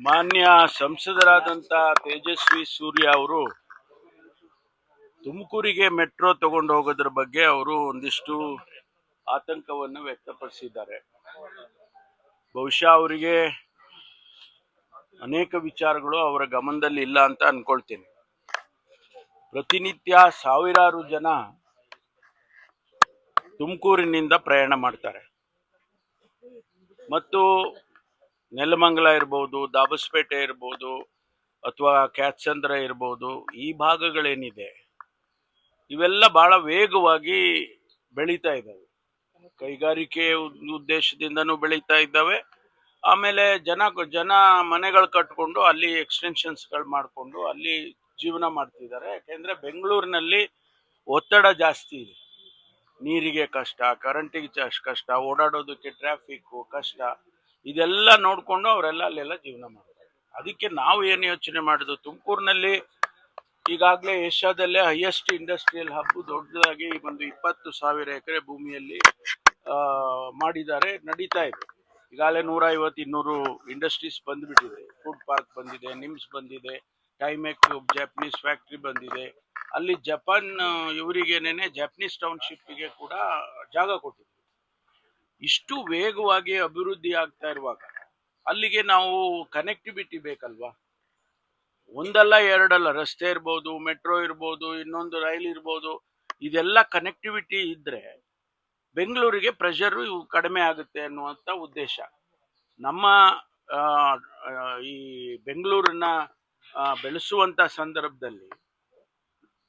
ಮಾನ್ಯ ಸಂಸದರಾದಂಥ ತೇಜಸ್ವಿ ಸೂರ್ಯ ಅವರು ತುಮಕೂರಿಗೆ ಮೆಟ್ರೋ ತಗೊಂಡು ಹೋಗೋದ್ರ ಬಗ್ಗೆ ಅವರು ಒಂದಿಷ್ಟು ಆತಂಕವನ್ನು ವ್ಯಕ್ತಪಡಿಸಿದ್ದಾರೆ. ಬಹುಶಃ ಅವರಿಗೆ ಅನೇಕ ವಿಚಾರಗಳು ಅವರ ಗಮನದಲ್ಲಿ ಇಲ್ಲ ಅಂತ ಅನ್ಕೊಳ್ತೀನಿ. ಪ್ರತಿನಿತ್ಯ ಸಾವಿರಾರು ಜನ ತುಮಕೂರಿನಿಂದ ಪ್ರಯಾಣ ಮಾಡ್ತಾರೆ. ಮತ್ತು ನೆಲಮಂಗಲ ಇರ್ಬೋದು, ದಾಬಸ್ಪೇಟೆ ಇರ್ಬೋದು, ಅಥವಾ ಕ್ಯಾತ್ಸಂದ್ರ ಇರ್ಬೋದು, ಈ ಭಾಗಗಳೇನಿದೆ, ಇವೆಲ್ಲ ಬಹಳ ವೇಗವಾಗಿ ಬೆಳೀತಾ ಇದ್ದಾವೆ. ಕೈಗಾರಿಕೆ ಉದ್- ಉದ್ದೇಶದಿಂದನೂ ಬೆಳೀತಾ ಇದ್ದಾವೆ. ಆಮೇಲೆ ಜನ ಜನ ಮನೆಗಳು ಕಟ್ಕೊಂಡು ಅಲ್ಲಿ ಎಕ್ಸ್ಟೆನ್ಷನ್ಸ್ಗಳು ಮಾಡಿಕೊಂಡು ಅಲ್ಲಿ ಜೀವನ ಮಾಡ್ತಿದ್ದಾರೆ. ಯಾಕೆಂದರೆ ಬೆಂಗಳೂರಿನಲ್ಲಿ ಒತ್ತಡ ಜಾಸ್ತಿ ಇದೆ. ನೀರಿಗೆ ಕಷ್ಟ, ಕರೆಂಟಿಗೆ ಕಷ್ಟ, ಓಡಾಡೋದಕ್ಕೆ ಟ್ರಾಫಿಕ್ಕು ಕಷ್ಟ. ಇದೆಲ್ಲ ನೋಡಿಕೊಂಡು ಅವರೆಲ್ಲ ಅಲ್ಲೆಲ್ಲ ಜೀವನ ಮಾಡ್ತಾರೆ. ಅದಕ್ಕೆ ನಾವು ಏನು ಯೋಚನೆ ಮಾಡಿದ್ವು? ತುಮಕೂರಿನಲ್ಲಿ ಈಗಾಗಲೇ ಏಷ್ಯಾದಲ್ಲೇ ಹೈಯೆಸ್ಟ್ ಇಂಡಸ್ಟ್ರಿಯಲ್ ಹಬ್ ದೊಡ್ಡದಾಗಿ ಒಂದು ಇಪ್ಪತ್ತು ಸಾವಿರ ಎಕರೆ ಭೂಮಿಯಲ್ಲಿ ಮಾಡಿದ್ದಾರೆ, ನಡೀತಾ ಇದೆ. ಈಗಾಗಲೇ ನೂರ ಐವತ್ತು ಇನ್ನೂರು ಇಂಡಸ್ಟ್ರೀಸ್ ಬಂದ್ಬಿಟ್ಟಿದೆ. ಫುಡ್ ಪಾರ್ಕ್ ಬಂದಿದೆ ನಿಮ್ಸ್ ಬಂದಿದೆ ಟೈಮೆಕ್ ಜಪನೀಸ್ ಫ್ಯಾಕ್ಟ್ರಿ ಬಂದಿದೆ. ಅಲ್ಲಿ ಜಪಾನ್ ಇವರಿಗೇನೆ ಜಪನೀಸ್ ಟೌನ್ಶಿಪ್ಗೆ ಕೂಡ ಜಾಗ ಕೊಟ್ಟಿದೆ ಇಷ್ಟು ವೇಗವಾಗಿ ಅಭಿವೃದ್ಧಿ ಆಗ್ತಾ ಇರುವಾಗ ಅಲ್ಲಿಗೆ ನಾವು ಕನೆಕ್ಟಿವಿಟಿ ಬೇಕಲ್ವಾ? ಒಂದಲ್ಲ ಎರಡಲ್ಲ, ರಸ್ತೆ ಇರ್ಬೋದು ಮೆಟ್ರೋ ಇರ್ಬೋದು, ಇನ್ನೊಂದು ರೈಲ್ ಇರ್ಬೋದು, ಇದೆಲ್ಲ ಕನೆಕ್ಟಿವಿಟಿ ಇದ್ರೆ ಬೆಂಗಳೂರಿಗೆ ಪ್ರೆಷರು ಕಡಿಮೆ ಆಗುತ್ತೆ ಅನ್ನುವಂಥ ಉದ್ದೇಶ. ನಮ್ಮ ಈ ಬೆಂಗಳೂರನ್ನ ಬೆಳೆಸುವಂಥ ಸಂದರ್ಭದಲ್ಲಿ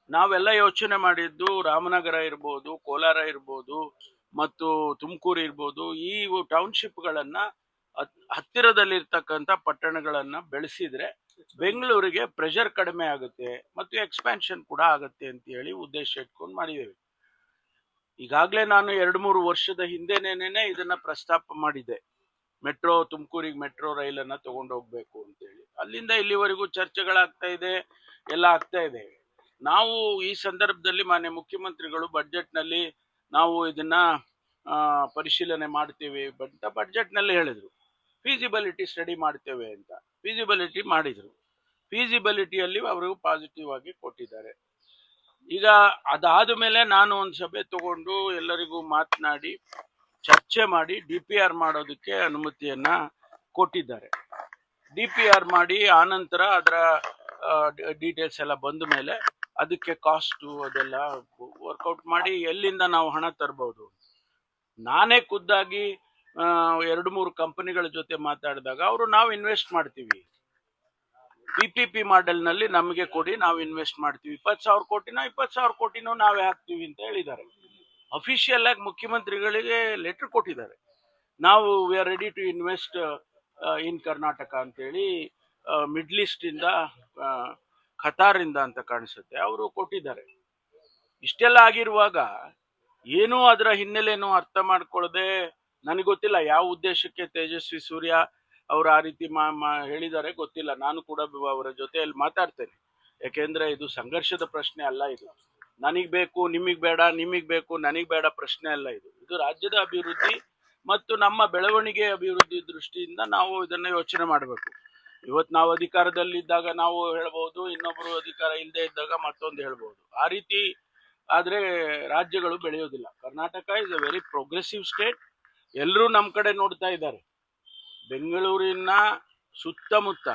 ನಾವೆಲ್ಲ ಯೋಚನೆ ಮಾಡಿದ್ದು ರಾಮನಗರ ಇರ್ಬೋದು, ಕೋಲಾರ ಇರ್ಬೋದು ಮತ್ತು ತುಮಕೂರು ಇರ್ಬೋದು, ಈ ಟೌನ್ಶಿಪ್ಗಳನ್ನ ಹತ್- ಹತ್ತಿರದಲ್ಲಿರ್ತಕ್ಕಂಥ ಪಟ್ಟಣಗಳನ್ನು ಬೆಳೆಸಿದ್ರೆ ಬೆಂಗಳೂರಿಗೆ ಪ್ರೆಷರ್ ಕಡಿಮೆ ಆಗುತ್ತೆ ಮತ್ತು ಎಕ್ಸ್ಪ್ಯಾನ್ಷನ್ ಕೂಡ ಆಗುತ್ತೆ ಅಂತ ಹೇಳಿ ಉದ್ದೇಶ ಇಟ್ಕೊಂಡು ಮಾಡಿದ್ದೇವೆ. ಈಗಾಗಲೇ ನಾನು ಎರಡು ಮೂರು ವರ್ಷದ ಹಿಂದೆನೇನೆ ಇದನ್ನ ಪ್ರಸ್ತಾಪ ಮಾಡಿದೆ ಮೆಟ್ರೋ, ತುಮಕೂರಿಗೆ ಮೆಟ್ರೋ ರೈಲನ್ನು ತಗೊಂಡು ಹೋಗ್ಬೇಕು ಅಂತೇಳಿ ಅಲ್ಲಿಂದ ಇಲ್ಲಿವರೆಗೂ ಚರ್ಚೆಗಳಾಗ್ತಾ ಇದೆ, ಎಲ್ಲ ಆಗ್ತಾ ಇದೆ. ನಾವು ಈ ಸಂದರ್ಭದಲ್ಲಿ ಮಾನ್ಯ ಮುಖ್ಯಮಂತ್ರಿಗಳು ಬಡ್ಜೆಟ್ನಲ್ಲಿ ನಾವು ಇದನ್ನ ಪರಿಶೀಲನೆ ಮಾಡ್ತೀವಿ ಅಂತ ಬಡ್ಜೆಟ್ನಲ್ಲಿ ಹೇಳಿದರು. ಫೀಸಿಬಿಲಿಟಿ ಸ್ಟಡಿ ಮಾಡ್ತೇವೆ ಅಂತ ಫೀಸಿಬಿಲಿಟಿ ಮಾಡಿದ್ರು. ಫೀಸಿಬಿಲಿಟಿಯಲ್ಲಿ ಅವರು ಪಾಸಿಟಿವ್ ಆಗಿ ಕೊಟ್ಟಿದ್ದಾರೆ. ಈಗ ಅದಾದ ಮೇಲೆ ನಾನು ಒಂದು ಸಭೆ ತಗೊಂಡು ಎಲ್ಲರಿಗೂ ಮಾತನಾಡಿ, ಚರ್ಚೆ ಮಾಡಿ ಡಿ ಪಿ ಆರ್ ಮಾಡೋದಕ್ಕೆ ಅನುಮತಿಯನ್ನ ಕೊಟ್ಟಿದ್ದಾರೆ. ಡಿ ಪಿ ಆರ್ ಮಾಡಿ ಆನಂತರ ಅದರ ಡೀಟೇಲ್ಸ್ ಎಲ್ಲ ಬಂದ ಮೇಲೆ ಅದಕ್ಕೆ ಕಾಸ್ಟು ಅದೆಲ್ಲ ವರ್ಕೌಟ್ ಮಾಡಿ ಎಲ್ಲಿಂದ ನಾವು ಹಣ ತರ್ಬೋದು ನಾನೇ ಖುದ್ದಾಗಿ ಎರಡು ಮೂರು ಕಂಪನಿಗಳ ಜೊತೆ ಮಾತಾಡಿದಾಗ ಅವರು ನಾವು ಇನ್ವೆಸ್ಟ್ ಮಾಡ್ತೀವಿ. ಪಿ ಪಿ ಪಿ ಮಾಡೆಲ್ನಲ್ಲಿ ನಮಗೆ ಕೊಡಿ ನಾವು ಇನ್ವೆಸ್ಟ್ ಮಾಡ್ತೀವಿ. ಇಪ್ಪತ್ತು ಸಾವಿರ ಕೋಟಿನೋ ಇಪ್ಪತ್ತು ಸಾವಿರ ಕೋಟಿನೋ ನಾವೇ ಹಾಕ್ತೀವಿ ಅಂತ ಹೇಳಿದ್ದಾರೆ. ಅಫಿಷಿಯಲ್ ಆಗಿ ಮುಖ್ಯಮಂತ್ರಿಗಳಿಗೆ ಲೆಟರ್ ಕೊಟ್ಟಿದ್ದಾರೆ. ನಾವು we are ready to invest in Karnataka ಅಂತೇಳಿ ಮಿಡ್ಲ್ ಈಸ್ಟ್ ಇಂದ ಆ, ಖತಾರಿಂದ ಅಂತ ಕಾಣಿಸುತ್ತೆ. ಅವರು ಕೊಟ್ಟಿದ್ದಾರೆ. ಇಷ್ಟೆಲ್ಲ ಆಗಿರುವಾಗ ಏನೂ ಅದರ ಹಿನ್ನೆಲೆನೂ ಅರ್ಥ ಮಾಡ್ಕೊಳ್ಳದೆ ನನಗೆ ಗೊತ್ತಿಲ್ಲ ಯಾವ ಉದ್ದೇಶಕ್ಕೆ ತೇಜಸ್ವಿ ಸೂರ್ಯ ಅವರು ಆ ರೀತಿ ಮಾ ಹೇಳಿದ್ದಾರೆ ಗೊತ್ತಿಲ್ಲ. ನಾನು ಕೂಡ ಅವರ ಜೊತೆಯಲ್ಲಿ ಮಾತಾಡ್ತೇನೆ. ಯಾಕೆಂದ್ರೆ ಇದು ಸಂಘರ್ಷದ ಪ್ರಶ್ನೆ ಅಲ್ಲ ಇದು. ನನಗ್ ಬೇಕು, ನಿಮಗ್ ಬೇಡ, ನಿಮಗ್ ಬೇಕು, ನನಗ್ ಬೇಡ ಪ್ರಶ್ನೆ ಅಲ್ಲ ಇದು. ಇದು ರಾಜ್ಯದ ಅಭಿವೃದ್ಧಿ ಮತ್ತು ನಮ್ಮ ಬೆಳವಣಿಗೆ ಅಭಿವೃದ್ಧಿ ದೃಷ್ಟಿಯಿಂದ ನಾವು ಇದನ್ನ ಯೋಚನೆ ಮಾಡಬೇಕು. ಇವತ್ತು ನಾವು ಅಧಿಕಾರದಲ್ಲಿದ್ದಾಗ ನಾವು ಹೇಳ್ಬೋದು, ಇನ್ನೊಬ್ರು ಅಧಿಕಾರ ಇಲ್ಲದೆ ಇದ್ದಾಗ ಮತ್ತೊಂದು ಹೇಳ್ಬೋದು. ಆ ರೀತಿ ಆದ್ರೆ ರಾಜ್ಯಗಳು ಬೆಳೆಯೋದಿಲ್ಲ. Karnataka is a very progressive state ಎಲ್ಲರೂ ನಮ್ಮ ಕಡೆ ನೋಡ್ತಾ ಇದ್ದಾರೆ. ಬೆಂಗಳೂರಿನ ಸುತ್ತಮುತ್ತ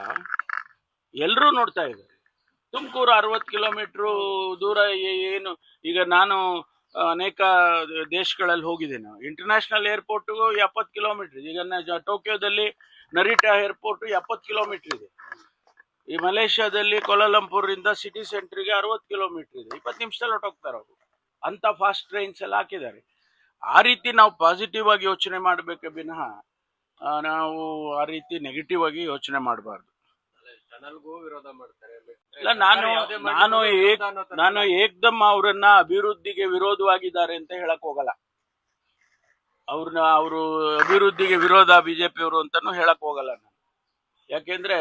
ಎಲ್ಲರೂ ನೋಡ್ತಾ ಇದ್ದಾರೆ. ತುಮಕೂರು ಅರವತ್ತು ಕಿಲೋಮೀಟ್ರು ದೂರ ಏನು, ಈಗ ನಾನು ಅನೇಕ ದೇಶಗಳಲ್ಲಿ ಹೋಗಿದ್ದೇನೆ. ಇಂಟರ್ನ್ಯಾಷನಲ್ ಏರ್ಪೋರ್ಟ್ ಎಪ್ಪತ್ತು ಕಿಲೋಮೀಟರ್ ಈಗ ಟೋಕಿಯೋದಲ್ಲಿ ನರಿಟಾ ಏರ್ಪೋರ್ಟ್ ಎಪ್ಪತ್ತು ಕಿಲೋಮೀಟರ್ ಇದೆ. ಈ ಮಲೇಷ್ಯಾದಲ್ಲಿ ಕೋಲಾಲಂಪುರಿಂದ ಸಿಟಿ ಸೆಂಟ್ರಿಗೆ ಅರವತ್ತು ಕಿಲೋಮೀಟರ್ ಇದೆ. ಇಪ್ಪತ್ತು ನಿಮಿಷದಲ್ಲಿ ಹೊಟ್ಟೋಗ್ತಾರೆ ಅವರು. ಅಂತ ಫಾಸ್ಟ್ ಟ್ರೈನ್ಸ್ ಎಲ್ಲ ಹಾಕಿದ್ದಾರೆ. ಆ ರೀತಿ ನಾವು ಪಾಸಿಟಿವ್ ಆಗಿ ಯೋಚನೆ ಮಾಡಬೇಕೆ ವಿನಃ ನಾವು ಆ ರೀತಿ ನೆಗೆಟಿವ್ ಆಗಿ ಯೋಚನೆ ಮಾಡಬಾರ್ದು. ವಿರೋಧ ಮಾಡ್ತಾರೆ. ಇಲ್ಲ ನಾನು ನಾನು ಏಕ್ ನಾನು ಏಕ್ದಮ್ ಅವರನ್ನ ಅಭಿವೃದ್ಧಿಗೆ ವಿರೋಧವಾಗಿದ್ದಾರೆ ಅಂತ ಹೇಳಕ್ ಹೋಗಲ್ಲ. ಅವ್ರನ್ನ ಅವರು ಅಭಿವೃದ್ಧಿಗೆ ವಿರೋಧ ಬಿಜೆಪಿಯವರು ಅಂತಾನು ಹೇಳಕ್ ಹೋಗಲ್ಲ ನಾನು. ಯಾಕೆಂದ್ರೆ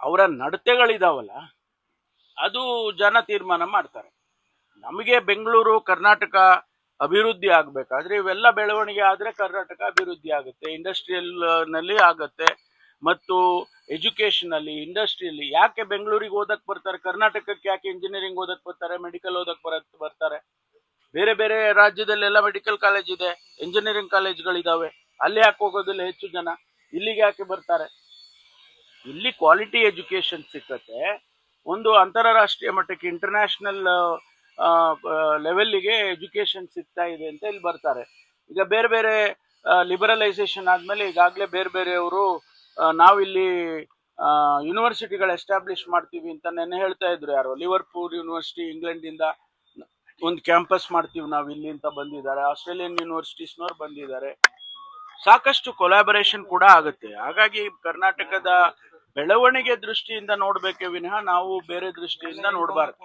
ಅವರ ನಡತೆಗಳಿದಾವಲ್ಲ, ಅದು ಜನ ತೀರ್ಮಾನ ಮಾಡ್ತಾರೆ. ನಮಗೆ ಬೆಂಗಳೂರು, ಕರ್ನಾಟಕ ಅಭಿವೃದ್ಧಿ ಆಗ್ಬೇಕಾದ್ರೆ ಇವೆಲ್ಲ ಬೆಳವಣಿಗೆ ಆದ್ರೆ ಕರ್ನಾಟಕ ಅಭಿವೃದ್ಧಿ ಆಗುತ್ತೆ. ಇಂಡಸ್ಟ್ರಿಯಲ್ನಲ್ಲಿ ಆಗುತ್ತೆ ಮತ್ತು ಎಜುಕೇಷನಲ್ಲಿ ಇಂಡಸ್ಟ್ರಿಯಲ್ಲಿ ಯಾಕೆ ಬೆಂಗಳೂರಿಗೆ ಓದಕ್ಕೆ ಬರ್ತಾರೆ, ಕರ್ನಾಟಕಕ್ಕೆ ಯಾಕೆ ಇಂಜಿನಿಯರಿಂಗ್ ಓದಕ್ಕೆ ಬರ್ತಾರೆ ಮೆಡಿಕಲ್ ಓದಕ್ಕೆ ಬರ, ಬರ್ತಾರೆ? ಬೇರೆ ಬೇರೆ ರಾಜ್ಯದಲ್ಲೆಲ್ಲ ಮೆಡಿಕಲ್ ಕಾಲೇಜ್ ಇದೆ ಇಂಜಿನಿಯರಿಂಗ್ ಕಾಲೇಜ್ಗಳಿದಾವೆ ಅಲ್ಲಿ ಯಾಕೆ ಹೋಗೋದಿಲ್ಲ ಹೆಚ್ಚು ಜನ? ಇಲ್ಲಿಗೆ ಯಾಕೆ ಬರ್ತಾರೆ? ಇಲ್ಲಿ ಕ್ವಾಲಿಟಿ ಎಜುಕೇಶನ್ ಸಿಕ್ಕತ್ತೆ. ಒಂದು ಅಂತಾರಾಷ್ಟ್ರೀಯ ಮಟ್ಟಕ್ಕೆ ಇಂಟರ್ನ್ಯಾಷನಲ್ ಲೆವೆಲ್ಲಿಗೆ ಎಜುಕೇಶನ್ ಸಿಗ್ತಾ ಇದೆ ಅಂತ ಇಲ್ಲಿ ಬರ್ತಾರೆ. ಈಗ ಬೇರೆ ಬೇರೆ ಲಿಬರಲೈಸೇಷನ್ ಆದಮೇಲೆ ಈಗಾಗಲೇ ಬೇರೆ ಬೇರೆಯವರು ನಾವಿಲ್ಲಿ ಯೂನಿವರ್ಸಿಟಿಗಳು ಎಸ್ಟಾಬ್ಲಿಷ್ ಮಾಡ್ತೀವಿ ಅಂತ ನೆನ್ನೆ ಹೇಳ್ತಾ ಇದ್ರು ಯಾರು. ಲಿವರ್ಪೂಲ್ ಯೂನಿವರ್ಸಿಟಿ ಇಂಗ್ಲೆಂಡಿಂದ ಒಂದು ಕ್ಯಾಂಪಸ್ ಮಾಡ್ತೀವಿ ನಾವು ಇಲ್ಲಿ ಅಂತ ಬಂದಿದ್ದಾರೆ. ಆಸ್ಟ್ರೇಲಿಯನ್ ಯೂನಿವರ್ಸಿಟೀಸ್ನವ್ರು ಬಂದಿದ್ದಾರೆ. ಸಾಕಷ್ಟು ಕೊಲಾಬರೇಷನ್ ಕೂಡ ಆಗುತ್ತೆ. ಹಾಗಾಗಿ ಕರ್ನಾಟಕದ ಬೆಳವಣಿಗೆ ದೃಷ್ಟಿಯಿಂದ ನೋಡ್ಬೇಕೆ ವಿನಃ ನಾವು ಬೇರೆ ದೃಷ್ಟಿಯಿಂದ ನೋಡಬಾರ್ದು.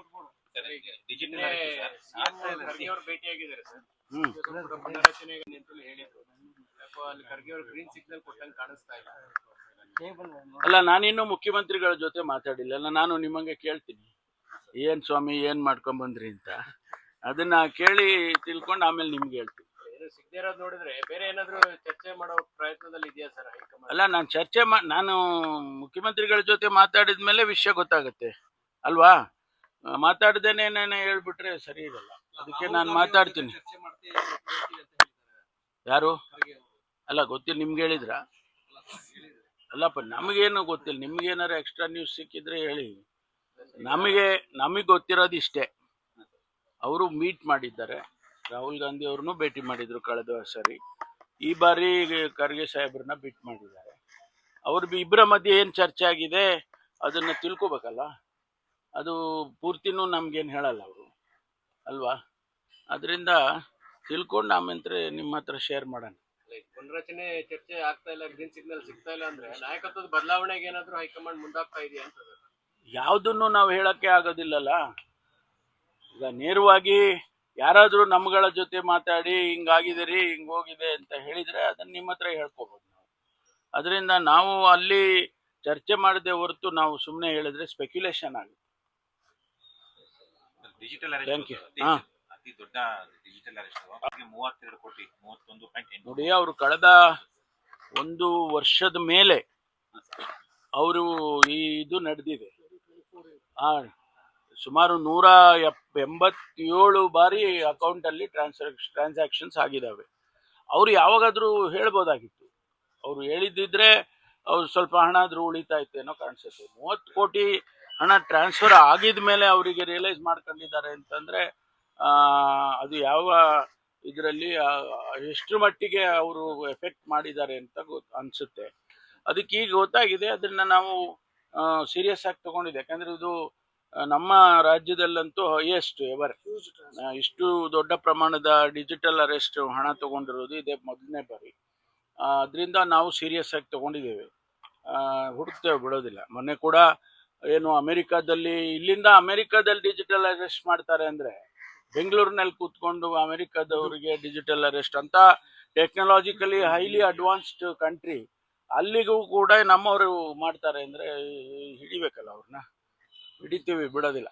ಅಲ್ಲಿ ನಾನಿನ್ನೂ ಮುಖ್ಯಮಂತ್ರಿಗಳ ಜೊತೆ ಮಾತಾಡಿಲ್ಲ. ಅಲ್ಲ ನಾನು ನಿಮಗೆ ಕೇಳ್ತೀನಿ. ಏನ್ ಸ್ವಾಮಿ ಏನ್ ಮಾಡ್ಕೊಂಡ್ ಬಂದ್ರಿ ಅಂತ. ಅದನ್ನ ಕೇಳಿ ತಿಳ್ಕೊಂಡು ಆಮೇಲೆ ನಿಮ್ಗೆ ಹೇಳ್ತೀನಿ. ಸಿಗದೆ ಇರೋದು ನೋಡಿದ್ರೆ ಬೇರೆ ಏನಾದ್ರು ಚರ್ಚೆ ಮಾಡೋ ಪ್ರಯತ್ನದಲ್ಲಿ ಇದೆಯಾ ಸರ್ ಹೈಕಮಾಂಡ್? ಅಲ್ಲ ನಾನು ಚರ್ಚೆ ಮಾ ನಾನು ಮುಖ್ಯಮಂತ್ರಿಗಳ ಜೊತೆ ಮಾತಾಡಿದ ಮೇಲೆ ವಿಷಯ ಗೊತ್ತಾಗುತ್ತೆ. ಅಲ್ವಾ? ಆ, ಮಾತಾಡ್ದೇನೆ ನಾನು ಹೇಳ್ಬಿಟ್ರೆ ಸರಿ ಇರಲ್ಲ. ಅದಕ್ಕೆ ನಾನು ಮಾತಾಡ್ತೀನಿ. ಯಾರು? ಅಲ್ಲ ಗೊತ್ತಿಲ್ಲ ನಿಮ್ಗೆ ಹೇಳಿದ್ರ? ಅಲ್ಲಪ್ಪ ನಮಗೇನು ಗೊತ್ತಿಲ್ಲ. ನಿಮ್ಗೇನಾರು ಎಕ್ಸ್ಟ್ರಾ ನ್ಯೂಸ್ ಸಿಕ್ಕಿದ್ರೆ ಹೇಳಿ. ನಮಗೆ ನಮಗೆ ಗೊತ್ತಿರೋದು ಇಷ್ಟೇ ಅವರು ಮೀಟ್ ಮಾಡಿದ್ದಾರೆ. ರಾಹುಲ್ ಗಾಂಧಿ ಅವ್ರನ್ನೂ ಭೇಟಿ ಮಾಡಿದ್ರು ಕಳೆದ ಸರಿ. ಈ ಬಾರಿ ಖರ್ಗೆ ಸಾಹೇಬ್ರನ್ನ ಭೇಟಿ ಮಾಡಿದ್ದಾರೆ. ಅವ್ರ ಬಿ- ಇಬ್ಬರ ಮಧ್ಯೆ ಏನು ಚರ್ಚೆ ಆಗಿದೆ ಅದನ್ನು ತಿಳ್ಕೊಬೇಕಲ್ಲ. ಅದು ಪೂರ್ತಿನೂ ನಮ್ಗೇನು ಹೇಳಲ್ಲ ಅವರು. ಅಲ್ವಾ? ಅದರಿಂದ ತಿಳ್ಕೊಂಡು ಆಮೇಲೆ ನಿಮ್ಮ ಹತ್ರ ಶೇರ್ ಮಾಡೋಣ. ಪುನರಚನೆ ಚರ್ಚೆ ಆಗ್ತಾ ಇಲ್ಲ ಗ್ರೀನ್ ಸಿಗ್ನಲ್ ಸಿಗ್ತಾ ಇಲ್ಲ ಅಂದ್ರೆ ನಾಯಕತ್ವದ ಬದಲಾವಣೆಗೆ ಏನಾದರೂ ಹೈಕಮಾಂಡ್ ಮುಂದಾಗ್ತಾ ಇದೆಯಾ ಅಂತ ಯಾವುದನ್ನು ನಾವು ಹೇಳಕ್ಕೆ ಆಗೋದಿಲ್ಲಲ್ಲ. ಈಗ ನೇರವಾಗಿ ಯಾರಾದರೂ ನಮ್ಗಳ ಜೊತೆ ಮಾತಾಡಿ ಹಿಂಗಾಗಿದೆ ರೀ ಹಿಂಗೋಗಿದೆ ಅಂತ ಹೇಳಿದ್ರೆ ಅದನ್ನ ನಿಮ್ಮ ಹತ್ರ ಹೇಳ್ಕೋಬೋದು ನಾವು. ಅದರಿಂದ ನಾವು ಅಲ್ಲಿ ಚರ್ಚೆ ಮಾಡದೆ ಹೊರತು ನಾವು ಸುಮ್ಮನೆ ಹೇಳಿದ್ರೆ ಸ್ಪೆಕ್ಯುಲೇಷನ್ ಆಗುತ್ತೆ. ಡಿಜಿಟಲ್ ಅತಿ ದೊಡ್ಡ ಡಿಜಿಟಲ್ ಅರೆಸ್ಟ್ ಮೂವತ್ತೆರಡು ಕೋಟಿ ಮೂವತ್ತೊಂದು ಪಾಯಿಂಟ್ ನೋಡಿ ಅವರು ಕಳೆದ ಒಂದು ವರ್ಷದ ಮೇಲೆ ಅವರು ಈ ಇದು ನಡೆದಿದೆ. ಆ ಸುಮಾರು ನೂರ ಎಪ್, ಎಂಬತ್ತೇಳು ಬಾರಿ ಅಕೌಂಟಲ್ಲಿ ಟ್ರಾನ್ಸಾಕ್ಷ ಟ್ರಾನ್ಸಾಕ್ಷನ್ಸ್ ಆಗಿದ್ದಾವೆ ಅವರು ಯಾವಾಗಾದರೂ ಹೇಳ್ಬೋದಾಗಿತ್ತು. ಅವರು ಹೇಳಿದ್ದಿದ್ರೆ ಅವ್ರು ಸ್ವಲ್ಪ ಹಣ ಆದರೂ ಉಳಿತಾ ಏನೋ ಕಾಣಿಸುತ್ತೆ. ಮೂವತ್ತು ಕೋಟಿ ಹಣ ಟ್ರಾನ್ಸ್ಫರ್ ಆಗಿದ ಮೇಲೆ ಅವರಿಗೆ ರಿಯಲೈಸ್ ಮಾಡ್ಕೊಂಡಿದ್ದಾರೆ ಅಂತಂದರೆ ಅದು ಯಾವ ಇದರಲ್ಲಿ ಎಷ್ಟು ಮಟ್ಟಿಗೆ ಅವರು ಎಫೆಕ್ಟ್ ಮಾಡಿದ್ದಾರೆ ಅಂತ ಗೊತ್ತು ಅನಿಸುತ್ತೆ. ಅದಕ್ಕೆ ಈಗ ಗೊತ್ತಾಗಿದೆ ಅದನ್ನು ನಾವು ಸೀರಿಯಸ್ ಆಗಿ ತಗೊಂಡಿದ್ದೆ. ಯಾಕಂದರೆ ಇದು ನಮ್ಮ ರಾಜ್ಯದಲ್ಲಂತೂ ಹೈಯೆಸ್ಟ್ ಎವರ್ ಇಷ್ಟು ದೊಡ್ಡ ಪ್ರಮಾಣದ ಡಿಜಿಟಲ್ ಅರೆಸ್ಟ್ ಹಣ ತಗೊಂಡಿರೋದು ಇದೇ ಮೊದಲನೇ ಬಾರಿ. ಅದರಿಂದ ನಾವು ಸೀರಿಯಸ್ ಆಗಿ ತಗೊಂಡಿದ್ದೇವೆ. ಹುಡುಕ್ತೇವೆ ಬಿಡೋದಿಲ್ಲ. ಮೊನ್ನೆ ಕೂಡ ಏನು ಅಮೆರಿಕಾದಲ್ಲಿ ಇಲ್ಲಿಂದ ಅಮೆರಿಕಾದಲ್ಲಿ ಡಿಜಿಟಲ್ ಅರೆಸ್ಟ್ ಮಾಡ್ತಾರೆ ಅಂದರೆ ಬೆಂಗಳೂರಿನಲ್ಲಿ ಕೂತ್ಕೊಂಡು ಅಮೆರಿಕಾದವರಿಗೆ ಡಿಜಿಟಲ್ ಅರೆಸ್ಟ್ ಅಂತ ಟೆಕ್ನಾಲಜಿಕಲಿ ಹೈಲಿ ಅಡ್ವಾನ್ಸ್ಡ್ ಕಂಟ್ರಿ ಅಲ್ಲಿಗೂ ಕೂಡ ನಮ್ಮವರು ಮಾಡ್ತಾರೆ ಅಂದರೆ ಹಿಡಿಬೇಕಲ್ಲ ಅವ್ರನ್ನ? ಹಿಡಿತೀವಿ ಬಿಡೋದಿಲ್ಲ.